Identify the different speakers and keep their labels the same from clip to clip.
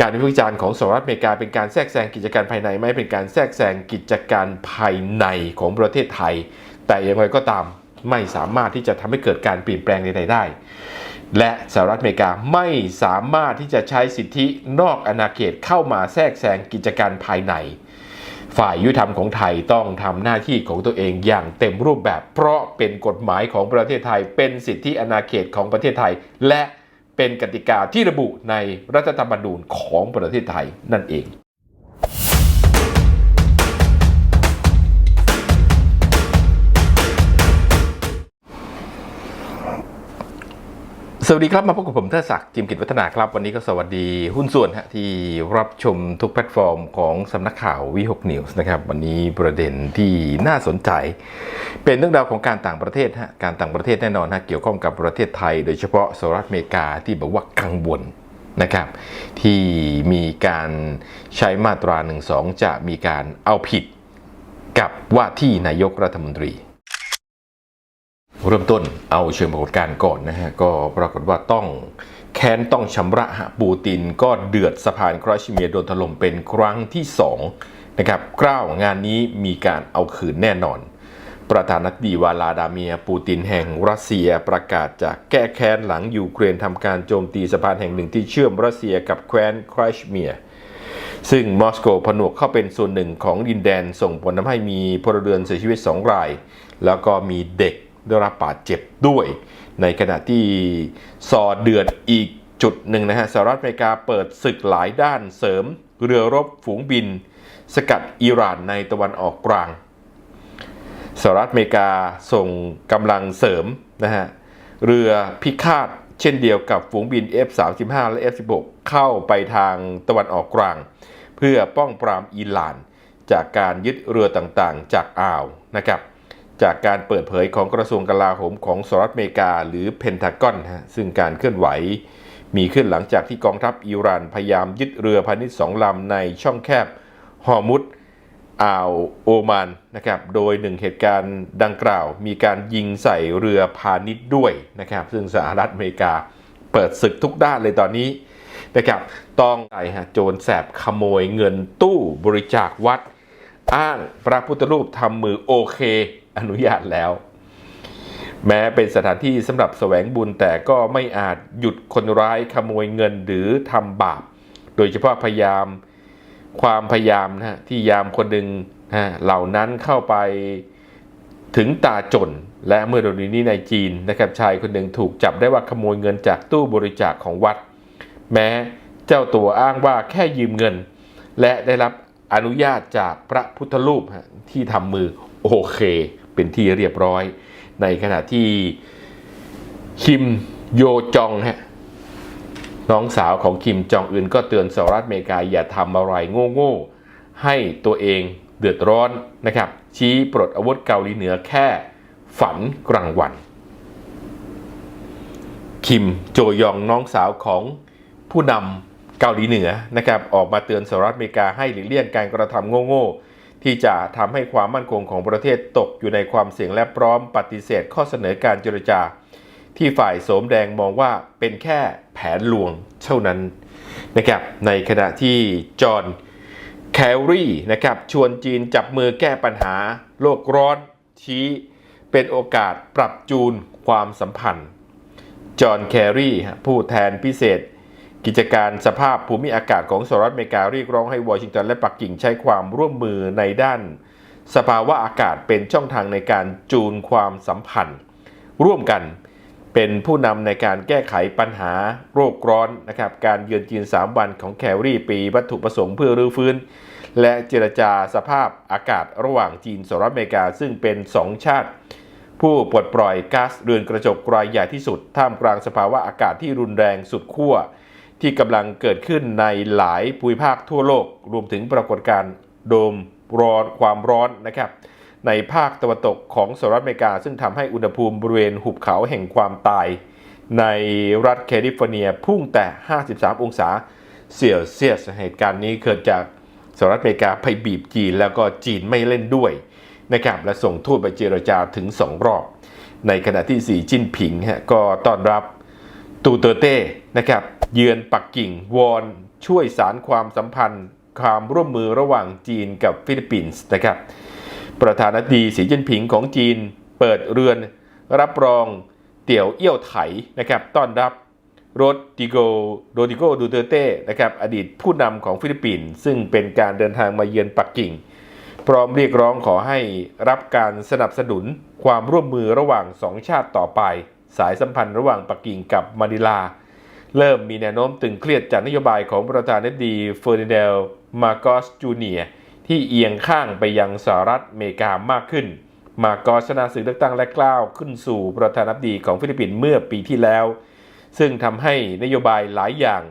Speaker 1: การวิพากษ์วิจารณ์ของสหรัฐอเมริกาเป็นการแทรกแซงกิจการภายในไม่เป็นการแทรกแซงกิจการภายในของประเทศไทย แต่อย่างไรก็ตามไม่สามารถที่จะทำให้เกิดการเปลี่ยนแปลงใดๆได้ และสหรัฐอเมริกาไม่สามารถที่จะใช้สิทธินอกอาณาเขตเข้ามาแทรกแซงกิจการภายใน ฝ่ายยุติธรรมของไทยต้องทำหน้าที่ของตัวเองอย่างเต็มรูปแบบ เพราะเป็นกฎหมายของประเทศไทย เป็นสิทธิอาณาเขตของประเทศไทย และ เป็นกติกาที่ระบุในรัฐธรรมนูญของประเทศไทยนั่นเอง สวัสดีครับ มาพบกับผมเทศศักดิ์จิมกิจวัฒนาครับ วันนี้ก็สวัสดีหุ้นส่วนฮะที่รับชมทุกแพลตฟอร์มของสำนักข่าววิหกนิวส์นะครับวันนี้ประเด็นที่น่าสนใจ เป็นเรื่องราวของการต่างประเทศฮะการต่างประเทศแน่นอนฮะเกี่ยวข้องกับประเทศไทย โดยเฉพาะสหรัฐอเมริกาที่บอกว่ากังวลนะครับ ที่มีการใช้มาตรา1นึจะมีการเอาผิดกับว่าที่นายกรัฐมนตรี เริ่มต้นเอาเชิงปรากฏการณ์ก่อนนะฮะ ก็ปรากฏว่าต้องแค้นต้องชำระปูตินก็เดือดสะพานครอชิเมียโดนถล่มเป็นครั้งที่2นะครับกล้าวงานนี้มีการเอาคืนแน่นอน ประธานาธิบดีวลาดาเมียปูตินแห่งรัสเซียประกาศจะแก้แค้นหลังยูเครนทำการโจมตีสะพานแห่งหนึ่งที่เชื่อมรัสเซียกับแคว้นครอชิเมียซึ่งมอสโกผนวกเข้าเป็นส่วนหนึ่งของดินแดนส่งผลทำให้มีพลเรือนเสียชีวิต2ราย แล้วก็มีเด็ก ได้รับบาดเจ็บด้วย ในขณะที่ซอเดือดอีกจุดหนึ่งนะฮะสหรัฐอเมริกาเปิดศึกหลายด้านเสริม เรือรบฝูงบิน สกัดอิหร่านในตะวันออกกลางสหรัฐอเมริกาส่งกำลังเสริมนะฮะเรือพิฆาตเช่นเดียวกับฝูงบิน F35 และ F16 เข้าไปทางตะวันออกกลาง เพื่อป้องปรามอิหร่าน จากการยึดเรือต่างๆ จากอ่าวนะครับ จากการเปิดเผยของกระทรวงกลาโหมของสหรัฐอเมริกาหรือเพนทากอนซึ่งการเคลื่อนไหว มีขึ้นหลังจากที่กองทัพอิหร่านพยายามยึดเรือพาณิชย์สองลำในช่องแคบฮอร์มุดอ่าวโอมานนะครับโดยหนึ่งเหตุการณ์ดังกล่าว มีการยิงใส่เรือพาณิชย์ด้วยนะครับซึ่งสหรัฐอเมริกาเปิดศึกทุกด้านเลยตอนนี้นะครับต้องไอ้ฮะโจรแสบขโมยเงินตู้บริจาควัด อ้างพระพุทธรูปทำมือโอเค อนุญาตแล้ว แม้เป็นสถานที่สำหรับแสวงบุญแต่ก็ไม่อาจหยุดคนร้ายขโมยเงินหรือทำบาป โดยเฉพาะพยายามความพยายามนะฮะที่ยามคนหนึ่งนะเหล่านั้นเข้าไปถึงตาจน และเมื่อเดือนนี้ในจีนนะครับชายคนหนึ่งถูกจับได้ว่าขโมยเงินจากตู้บริจาคของวัด แม้เจ้าตัวอ้างว่าแค่ยืมเงิน และได้รับอนุญาตจากพระพุทธรูปที่ทำมือโอเค เป็นที่เรียบร้อย ในขณะที่คิมโยจองฮะน้องสาวของคิมจองอึนก็เตือนสหรัฐอเมริกาอย่าทำอะไรโง่ๆให้ตัวเองเดือดร้อนนะครับ ชี้ปลดอาวุธเกาหลีเหนือแค่ฝันกลางวัน คิมโจยองน้องสาวของผู้นำเกาหลีเหนือนะครับออกมาเตือนสหรัฐอเมริกาให้หลีกเลี่ยงการกระทำโง่ๆ ที่จะทำให้ความมั่นคงของประเทศตกอยู่ในความเสี่ยงและพร้อมปฏิเสธข้อเสนอการเจรจา ที่ฝ่ายโสมแดงมองว่าเป็นแค่แผนลวงเท่านั้นนะครับในขณะที่จอห์นแคลรีนะครับชวนจีนจับมือแก้ปัญหา โลกร้อนชี้เป็นโอกาสปรับจูนความสัมพันธ์ จอห์นแครีผู้แทนพิเศษ กิจการสภาพภูมิอากาศของสหรัฐอเมริกาเรียกร้องให้วอชิงตันและปักกิ่งใช้ความร่วมมือในด้าน สภาวะอากาศเป็นช่องทางในการจูนความสัมพันธ์ ร่วมกันเป็นผู้นำในการแก้ไขปัญหาโรคร้อนนะครับการเยือนจีน 3 วันของแครี่ปีวัตถุประสงค์เพื่อรื้อฟื้น และเจรจาสภาพอากาศระหว่างจีนสหรัฐอเมริกา ซึ่งเป็น 2 ชาติ ผู้ปลดปล่อยก๊าซเรือนกระจกรายใหญ่ที่สุด ท่ามกลางสภาวะอากาศที่รุนแรงสุดขั้ว ที่กำลังเกิดขึ้นในหลายภูมิภาคทั่วโลก รวมถึงปรากฏการณ์โดมร้อนความร้อนนะครับในภาคตะวันตกของสหรัฐอเมริกา ซึ่งทำให้อุณหภูมิบริเวณหุบเขาแห่งความตาย ในรัฐแคลิฟอร์เนียพุ่งแต่ 53 องศาเซลเซียสเหตุการณ์นี้เกิดจากสหรัฐอเมริกาไปบีบจีน แล้วก็จีนไม่เล่นด้วยนะครับและส่งทูตไปเจรจาถึง 2 รอบ ในขณะที่สีจิ้นผิงก็ต้อนรับตูเตอร์เต้นะครับ เยือนปักกิ่งวอนช่วยสารความสัมพันธ์ความร่วมมือระหว่างจีนกับฟิลิปปินส์นะครับ ประธานาธิบดีสีจิ้นผิงของจีนเปิดเรือนรับรองเตี่ยวเอี้ยวไถนะครับต้อนรับโรดิโกโรดิโกดูเตเต้นะครับอดีตผู้นำของฟิลิปปินส์ซึ่งเป็นการเดินทางมาเยือนปักกิ่ง พร้อมเรียกร้องขอให้รับการสนับสนุนความร่วมมือระหว่างสองชาติต่อไป สายสัมพันธ์ระหว่างปักกิ่งกับมะนิลา เริ่มมีแนวโน้มตึงเครียดจากนโยบายของประธานาธิบดีเฟอร์ดินเดลมาโกสจูเนียที่เอียงข้างไปยังสหรัฐอเมริกามากขึ้น มาโกสชนะศึกเลือกตั้งและกล้าวขึ้นสู่ประธานาธิบดีของฟิลิปปินส์เมื่อปีที่แล้ว ซึ่งทำให้นโยบายหลายอย่าง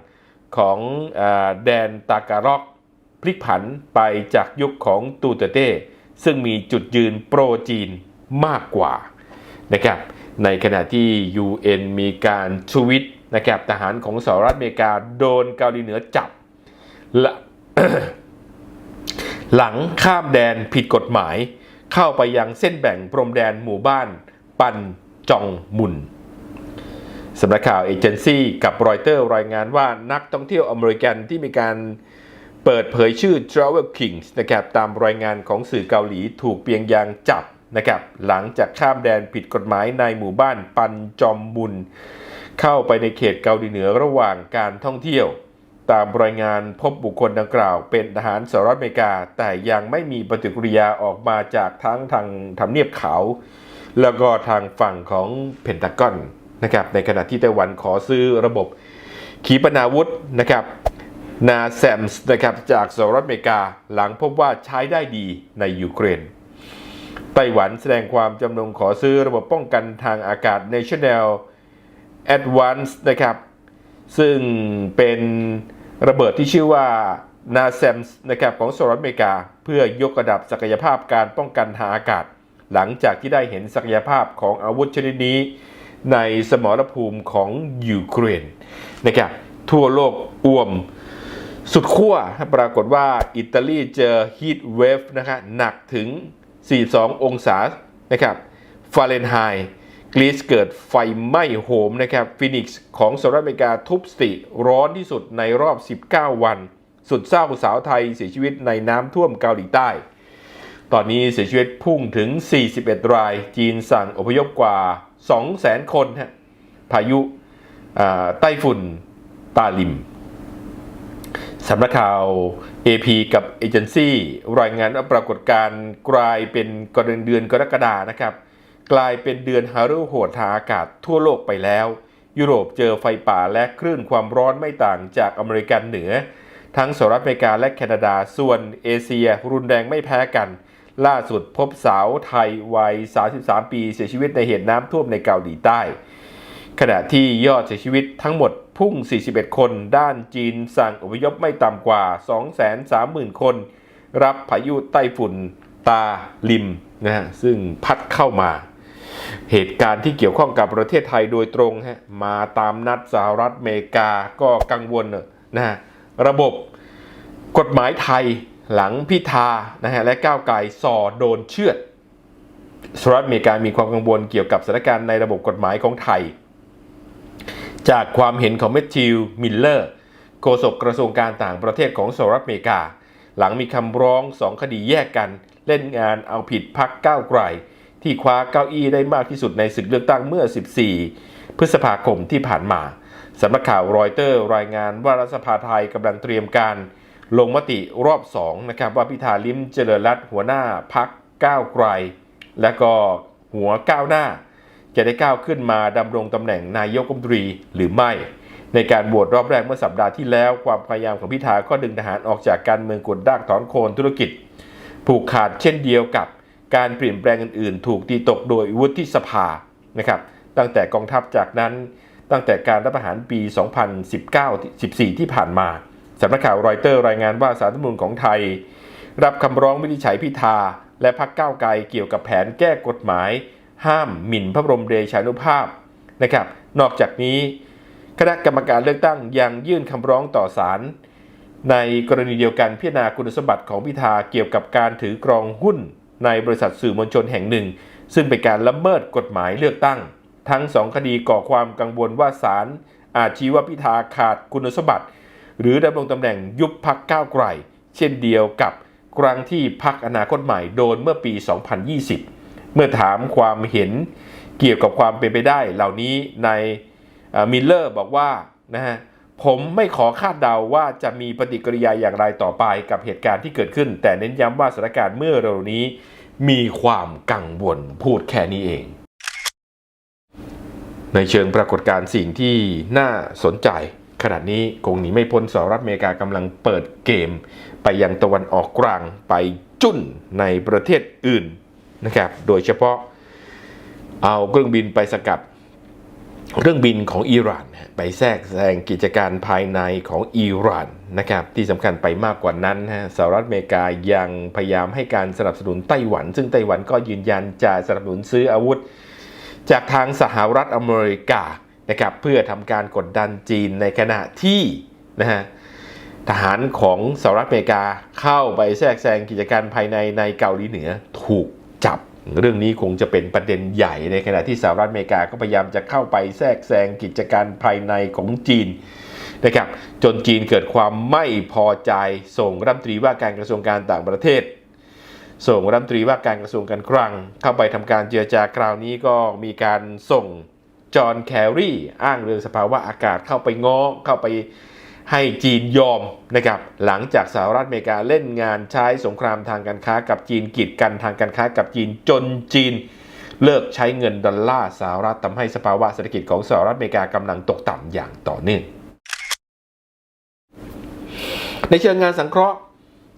Speaker 1: ของแดนตาการอกพลิกผันไปจากยุคของตูเตเต้ซึ่งมีจุดยืนโปรจีนมากกว่านะครับในขณะที่ UN มีการทวิต นะครับทหารของสหรัฐอเมริกาโดนเกาหลีเหนือจับและหลังข้ามแดนผิดกฎหมาย เข้าไปยังเส้นแบ่งพรมแดนหมู่บ้าน ปันจองมุนสำนักข่าวเอเจนซี่กับรอยเตอร์รายงานว่านักท่องเที่ยวอเมริกันที่มีการเปิดเผยชื่อ Travel Kings นะครับตามรายงานของสื่อเกาหลีถูกเปียงยางจับนะครับหลังจากข้ามแดนผิดกฎหมายในหมู่บ้านปันจอมบุญ เข้าไปในเขตเกาหลีเหนือระหว่างการท่องเที่ยว ตามรายงานพบบุคคลดังกล่าว เป็นทหารสหรัฐอเมริกา แต่ยังไม่มีปฏิกิริยาออกมาจากทั้งทางทำเนียบขาวแล้วก็ทางฝั่งของเพนทากอนนะครับในขณะที่ไต้หวันขอซื้อระบบขีปนาวุธนะครับนาแซมส์นะครับจากสหรัฐอเมริกาหลังพบว่าใช้ได้ดีในยูเครน ไต้หวันแสดงความจำนงขอซื้อระบบป้องกันทางอากาศ National Advance นะครับ ซึ่งเป็นระเบิดที่ชื่อว่า n a s a m s นะครับของสหรัฐอเมริกา เพื่อยกระดับศักยภาพการป้องกันทางอากาศ หลังจากที่ได้เห็นศักยภาพของอาวุธชนิดนี้ ในสมรภูมิของยูเครนนะครับทั่วโลกอ่วมสุดขั้วปรากฏว่าอิตาลีเจอฮีทเวฟนะครับหนักถึง 42 องศานะครับฟาเรนไฮต์ กรีซเกิดไฟไหม้โหมนะครับฟินิกซ์ของสหรัฐอเมริกาทุบสติร้อนที่สุดในรอบ 19 วัน สุดเศร้าสาวไทยเสียชีวิตในน้ำท่วมเกาหลีใต้ ตอนนี้เสียชีวิตพุ่งถึง 41 ราย จีนสั่งอพยพกว่า 200,000 คนฮะพายุไต้ฝุ่นตาลิมสำนักข่าว AP กับเอเจนซี่รายงานว่าปรากฏการณ์กลายเป็นกรณเดือนกรกฎานะครับ กลายเป็นเดือนฮารุโหดทางอากาศทั่วโลกไปแล้ว ยุโรปเจอไฟป่าและคลื่นความร้อนไม่ต่างจากอเมริกันเหนือ ทั้งสหรัฐอเมริกาและแคนาดาส่วนเอเชีย รุนแรงไม่แพ้กัน ล่าสุดพบสาวไทยวัย 33 ปีเสียชีวิตในเหตุน้ำท่วมในเกาหลีใต้ ขณะที่ยอดเสียชีวิตทั้งหมดพุ่ง 41 คน ด้านจีนสั่งอพยพไม่ต่ำกว่า 230,000 คน รับพายุไต้ฝุ่นตาลิมนะฮะซึ่งพัดเข้ามา เหตุการณ์ที่เกี่ยวข้องกับประเทศไทยโดยตรงฮะมาตามนัดสหรัฐอเมริกาก็กังวลนะฮะระบบกฎหมายไทยหลังพิธานะฮะและก้าวไกลส่อโดนเชือดสหรัฐอเมริกามีความกังวลเกี่ยวกับสถานการณ์ในระบบกฎหมายของไทย จากความเห็นของเมทธิวมิลเลอร์โฆษกกระทรวงการต่างประเทศของสหรัฐอเมริกา หลังมีคำร้องสองคดีแยกกัน เล่นงานเอาผิดพักก้าวไกล ที่คว้าเก้าอี้ได้มากที่สุดในศึกเลือกตั้งเมื่อ 14 พฤษภาคมที่ผ่านมาสำนักข่าวรอยเตอร์รายงานว่ารัฐสภาไทยกำลังเตรียมการลงมติรอบ2นะครับว่าพิธาลิมเจริญรัตหัวหน้าพักก้าวไกล และก็หัวก้าวหน้า จะได้ก้าวขึ้นมาดำรงตำแหน่งนายกรัฐมนตรีหรือไม่ ในการโหวตรอบแรกเมื่อสัปดาห์ที่แล้วความพยายามของพิธาก็ดึงทหารออกจากการเมืองกดดักถอนโคนธุรกิจ ผูกขาดเช่นเดียวกับ การเปลี่ยนแปลงอื่นๆ ถูกตีตกโดยวุฒิสภานะครับตั้งแต่กองทัพจากนั้นตั้งแต่การรัฐประหารปี 2019-14 ที่ผ่านมาสำนักข่าวรอยเตอร์รายงานว่าสารรัฐมนูญของไทย รับคำร้องวินิจฉัยพิธา และพรรคก้าวไกลเกี่ยวกับแผนแก้กฎหมาย ห้ามหมิ่นพระบรมเดชานุภาพนะครับ นอกจากนี้ คณะกรรมการเลือกตั้งยังยื่นคำร้องต่อศาลในกรณีเดียวกันพิจารณาคุณสมบัติของพิธาเกี่ยวกับการถือกรองหุ้น ในบริษัทสื่อมวลชนแห่งหนึ่ง ซึ่งเป็นการละเมิดกฎหมายเลือกตั้ง ทั้งสองคดีก่อความกังวลว่าศาลอาจชี้ว่าพิธาขาดคุณสมบัติ หรือดำรงตำแหน่งยุบพักก้าวไกล เช่นเดียวกับครั้งที่พักอนาคตใหม่โดนเมื่อปี 2020 เมื่อถามความเห็นเกี่ยวกับความเป็นไปได้เหล่านี้ในมิลเลอร์บอกว่านะฮะ ผมไม่ขอคาดเดาว่าจะมีปฏิกิริยาอย่างไรต่อไปกับเหตุการณ์ที่เกิดขึ้น แต่เน้นย้ำว่าสถานการณ์เมื่อเร็วนี้ มีความกังวลพูดแค่นี้เอง ในเชิงปรากฏการณ์สิ่งที่น่าสนใจ ขณะนี้คงหนีไม่พ้นสหรัฐอเมริกากำลังเปิดเกม ไปยังตะวันออกกลางไปจุ้นในประเทศอื่นนะครับ โดยเฉพาะเอาเครื่องบินไปสกัด เครื่องบินของอิหร่านไปแทรกแซงกิจการภายในของอิหร่านนะครับที่สำคัญไปมากกว่านั้นฮะสหรัฐอเมริกายังพยายามให้การสนับสนุนไต้หวัน ซึ่งไต้หวันก็ยืนยันจะสนับสนุนซื้ออาวุธ จากทางสหรัฐอเมริกานะครับเพื่อทำการกดดันจีนในขณะที่นะฮะทหารของสหรัฐอเมริกาเข้าไปแทรกแซงกิจการภายในในเกาหลีเหนือถูกจับ เรื่องนี้คงจะเป็นประเด็นใหญ่ในขณะที่สหรัฐอเมริกาก็พยายามจะเข้าไปแทรกแซงกิจการภายในของจีนนะครับจนจีนเกิดความไม่พอใจส่งรัฐมนตรีว่าการกระทรวงการต่างประเทศ ส่งรัฐมนตรีว่าการกระทรวงการคลัง เข้าไปทำการเจรจาคราวนี้ก็มีการส่งจอห์นแครีอ้างเรื่องสภาวะอากาศเข้าไปง้อเข้าไป ให้จีนยอมนะครับหลังจากสหรัฐอเมริกาเล่นงานใช้สงครามทางการค้ากับจีนกีดกันทางการค้ากับจีนจนจีน เลิกใช้เงินดอลลาร์สหรัฐทำให้สภาวะเศรษฐกิจของสหรัฐอเมริกากำลังตกต่ำอย่างต่อเนื่องในเชิงงานสังเคราะห์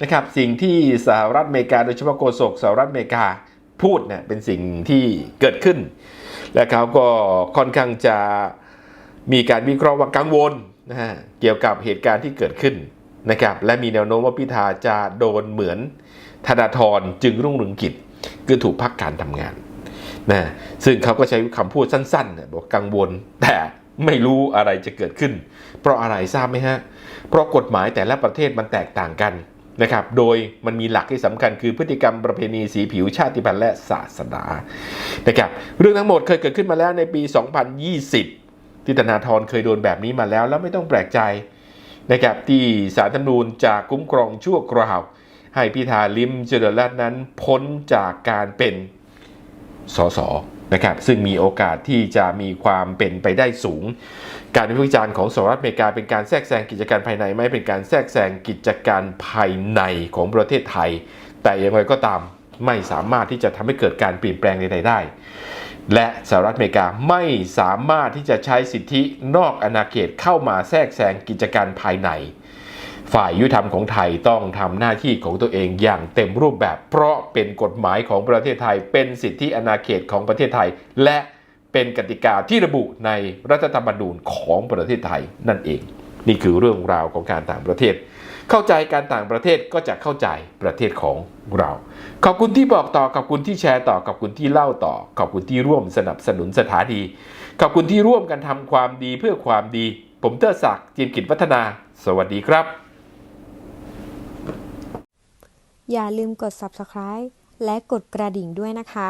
Speaker 1: นะครับสิ่งที่สหรัฐอเมริกาโดยเฉพาะโฆษกสหรัฐอเมริกาพูดเนี่ยเป็นสิ่งที่เกิดขึ้น และเขาก็ค่อนข้างจะมีการวิเคราะห์ว่ากังวล นะฮะเกี่ยวกับเหตุการณ์ที่เกิดขึ้นนะครับและมีแนวโน้มว่าพิธาจะโดนเหมือนธนาธรจึงรุ่งเรืองกิจคือถูกพักการทำงานนะซึ่งเขาก็ใช้คำพูดสั้นๆบอกกังวล แต่ไม่รู้อะไรจะเกิดขึ้น เพราะอะไรทราบไหมฮะ เพราะกฎหมายแต่ละประเทศมันแตกต่างกันนะครับ โดยมันมีหลักที่สำคัญคือพฤติกรรมประเพณีสีผิวชาติพันธุ์และศาสนานะครับเรื่องทั้งหมดเคยเกิดขึ้นมาแล้วในปี 2020 ที่ธนาธรเคยโดนแบบนี้มาแล้วแล้วไม่ต้องแปลกใจนะครับที่สารธรรมนูญจะคุ้มครองชั่วคราว ให้พิธาลิมเจริญรัตน์นั้นพ้นจากการเป็นสสนะครับซึ่งมีโอกาสที่จะมีความเป็นไปได้สูง การวิพากษ์วิจารณ์ของสหรัฐอเมริกาเป็นการแทรกแซงกิจการภายในไม่เป็นการแทรกแซงกิจการภายในของประเทศไทย แต่อย่างไรก็ตามไม่สามารถที่จะทำให้เกิดการเปลี่ยนแปลงใดๆได้ และสหรัฐอเมริกาไม่สามารถที่จะใช้สิทธินอกอาณาเขตเข้ามาแทรกแซงกิจการภายใน ฝ่ายยุติธรรมของไทยต้องทำหน้าที่ของตัวเองอย่างเต็มรูปแบบ เพราะเป็นกฎหมายของประเทศไทย เป็นสิทธิอาณาเขตของประเทศไทย และเป็นกติกาที่ระบุในรัฐธรรมนูญของประเทศไทยนั่นเอง นี่คือเรื่องราวของการต่างประเทศ เข้าใจการต่างประเทศก็จะเข้าใจประเทศของเรา ขอบคุณที่บอกต่อ ขอบคุณที่แชร์ต่อ ขอบคุณที่เล่าต่อ ขอบคุณที่ร่วมสนับสนุนสถานีขอบคุณที่ร่วมกันทำความดีเพื่อความดี ผมเตอร์ศักดิ์จีมกิจวัฒนา สวัสดีครับ
Speaker 2: อย่าลืมกด subscribe และกดกระดิ่งด้วยนะคะ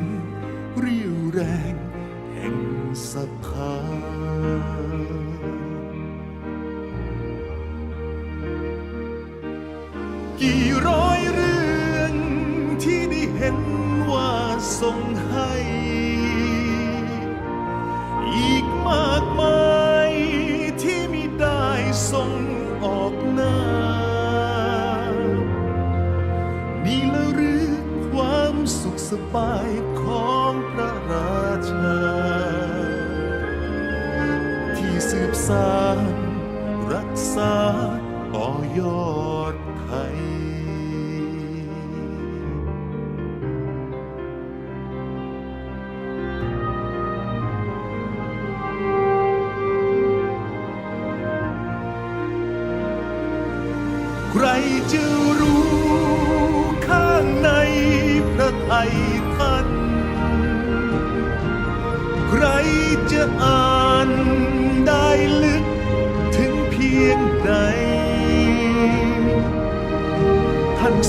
Speaker 3: กี่ร้อยเรื่องที่ได้เห็นว่าทรงให้ อีกมากมายที่ไม่ได้ทรงออกหน้า นี่ละหรือความสุขสบาย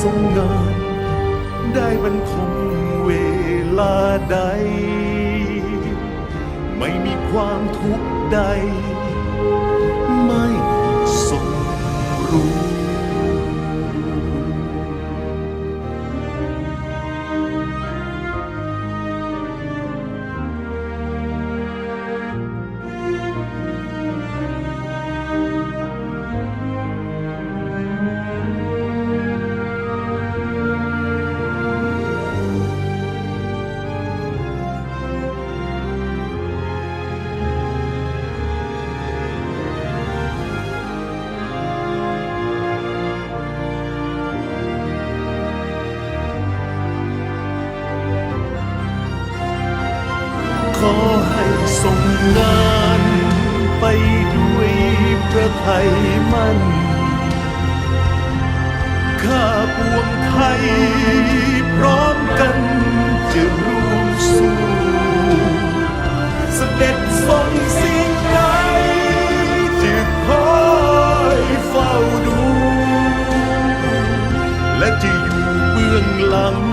Speaker 3: ทรงงานได้บรรทมเวลาใด ไม่มีความทุกข์ใด ไม่ งงานไปด้วยพระไทยมั่น ข้าปวงไทยพร้อมกันจะร่วมสู้เสด็จทรงสิ่งใดจะคอยเฝ้าดู และจะอยู่เบื้องหลัง